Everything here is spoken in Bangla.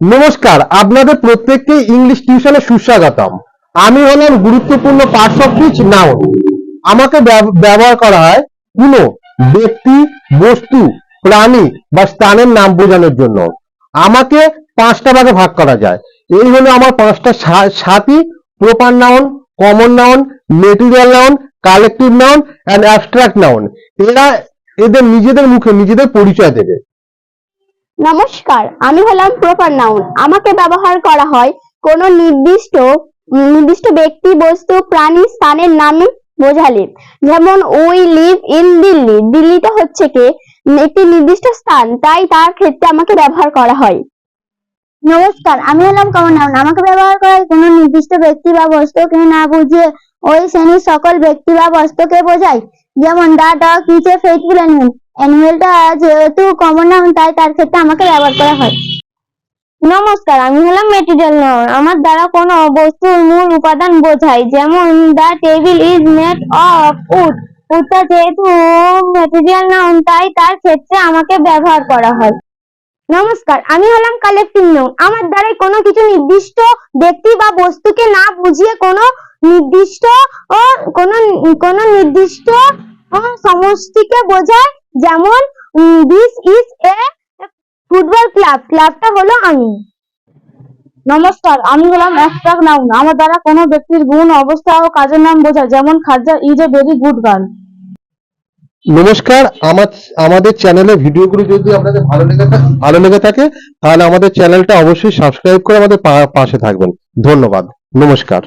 নমস্কার, আপনাদের প্রত্যেককে ইংলিশ টিউশনে সুস্বাগতম। আমি হলাম গুরুত্বপূর্ণ পার্টস অফ স্পিচ নাউন। আমাকে ব্যবহার করা হয় কোনো ব্যক্তি, বস্তু, প্রাণী বা স্থানের নাম বোঝানোর জন্য। আমাকে পাঁচটা ভাগে ভাগ করা যায়। এই হলো আমার পাঁচটা সাথী proper noun common noun material noun collective noun and abstract noun এরা এদের নিজেদের মুখে নিজেদের পরিচয় দেবে। নমস্কার, আমি হলাম প্রপার নাউন। আমাকে ব্যবহার করা হয় কোন নির্দিষ্ট নির্দিষ্ট ব্যক্তি, বস্তু, প্রাণী, স্থানের নাম বোঝালে। যেমন উই লিভ ইন দিল্লি দিল্লিটা হচ্ছে কি, একটি নির্দিষ্ট স্থান, তাই তার ক্ষেত্রে আমাকে ব্যবহার করা হয়। নমস্কার, আমি হলাম কমন নাউন। আমাকে ব্যবহার করা হয় কোনো নির্দিষ্ট ব্যক্তি বা বস্তুকে না বুঝিয়ে ওই শ্রেণির সকল ব্যক্তি বা বস্তুকে বোঝায়। যেমন, the dog is a faithful অ্যানিমেলটা যেহেতু কমন নাউন তাই তার ক্ষেত্রে আমাকে ব্যবহার করা হয়। নমস্কার, আমি হলাম মেটেরিয়াল নাউন আমার দ্বারা কোনো বস্তুর মূল উপাদান বোঝায়, যেমন the table is made of wood উডটা যেহেতু মেটেরিয়াল নাউন তাই তার ক্ষেত্রে আমাকে ব্যবহার করা হয়। নমস্কার, আমি হলাম কালেক্টিভ নাউন আমার দ্বারাই কোনো কিছু নির্দিষ্ট ব্যক্তি বা বস্তুকে না বুঝিয়ে কোনো নির্দিষ্ট, ও কোনো কোনো নির্দিষ্ট সমষ্টিকে বোঝায় যেমন this is a football club ক্লাবটা হলো আমি। নমস্কার, আমি হলাম অ্যাবস্ট্রাক্ট নাউন আমার দ্বারা কোনো ব্যক্তির গুণ, অবস্থা ও কাজের নাম বোঝায় যেমন Khaja is a very good girl নমস্কার, আমার, আমাদের চ্যানেলের ভিডিওগুলো যদি আপনাদের ভালো লেগে থাকে, ভালো লেগে থাকে, তাহলে আমাদের চ্যানেলটা অবশ্যই সাবস্ক্রাইব করে আমাদের পাশে থাকবেন। ধন্যবাদ। নমস্কার।